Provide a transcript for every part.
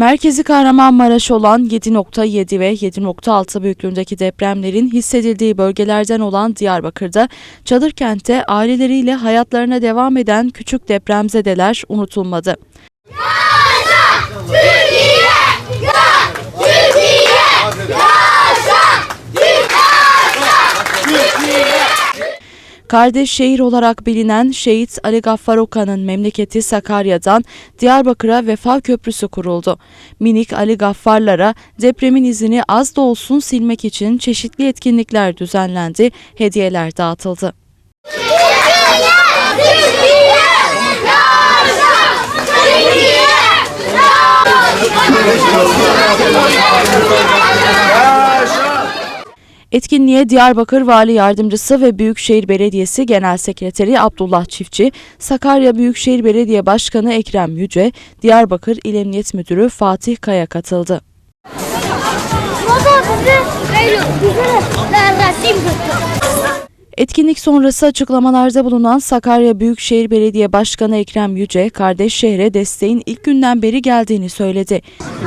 Merkezi Kahramanmaraş olan 7.7 ve 7.6 büyüklüğündeki depremlerin hissedildiği bölgelerden olan Diyarbakır'da çadır kentte aileleriyle hayatlarına devam eden küçük depremzedeler unutulmadı. Kardeş şehir olarak bilinen Şehit Ali Gaffar Okan'ın memleketi Sakarya'dan Diyarbakır'a Vefa Köprüsü kuruldu. Minik Ali Gaffarlara depremin izini az da olsun silmek için çeşitli etkinlikler düzenlendi, hediyeler dağıtıldı. Etkinliğe Diyarbakır Vali Yardımcısı ve Büyükşehir Belediyesi Genel Sekreteri Abdullah Çiftçi, Sakarya Büyükşehir Belediye Başkanı Ekrem Yüce, Diyarbakır İl Emniyet Müdürü Fatih Kaya katıldı. Etkinlik sonrası açıklamalarda bulunan Sakarya Büyükşehir Belediye Başkanı Ekrem Yüce, kardeş şehre desteğin ilk günden beri geldiğini söyledi.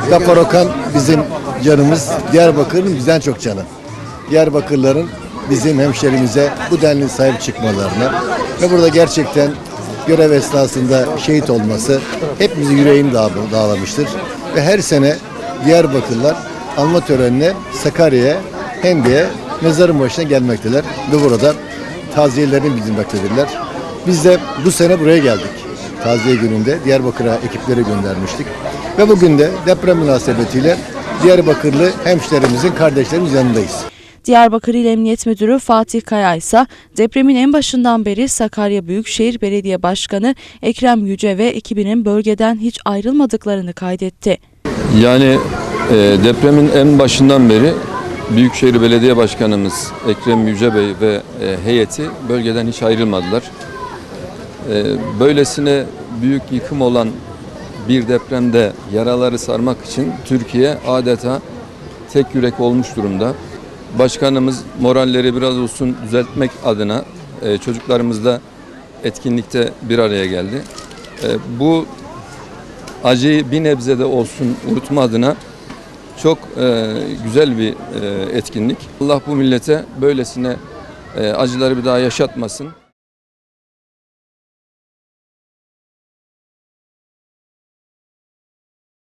Gaffar Okan bizim canımız, Diyarbakır'ın bizden çok canı. Diyarbakırların bizim hemşerimize bu denli sahip çıkmalarını ve burada gerçekten görev esnasında şehit olması hepimizi yüreğini dağ- dağlamıştır. Ve her sene Diyarbakırlar alma törenine Sakarya'ya, Hendi'ye, mezarın başına gelmekteler ve burada taziyelerini bildirmektedirler. Biz de bu sene buraya geldik. Taziye gününde Diyarbakır'a ekipleri göndermiştik. Ve bugün de deprem münasebetiyle Diyarbakırlı hemşlerimizin, kardeşlerimizin yanındayız. Diyarbakır İl Emniyet Müdürü Fatih Kaya ise depremin en başından beri Sakarya Büyükşehir Belediye Başkanı Ekrem Yüce ve ekibinin bölgeden hiç ayrılmadıklarını kaydetti. Yani e, depremin en başından beri Büyükşehir Belediye Başkanımız Ekrem Yüce Bey ve e, heyeti bölgeden hiç ayrılmadılar. E, böylesine büyük yıkım olan bir depremde yaraları sarmak için Türkiye adeta tek yürek olmuş durumda. Başkanımız moralleri biraz olsun düzeltmek adına e, çocuklarımızla etkinlikte bir araya geldi. E, bu acıyı bir nebze de olsun unutma adına çok e, güzel bir e, etkinlik. Allah bu millete böylesine e, acıları bir daha yaşatmasın.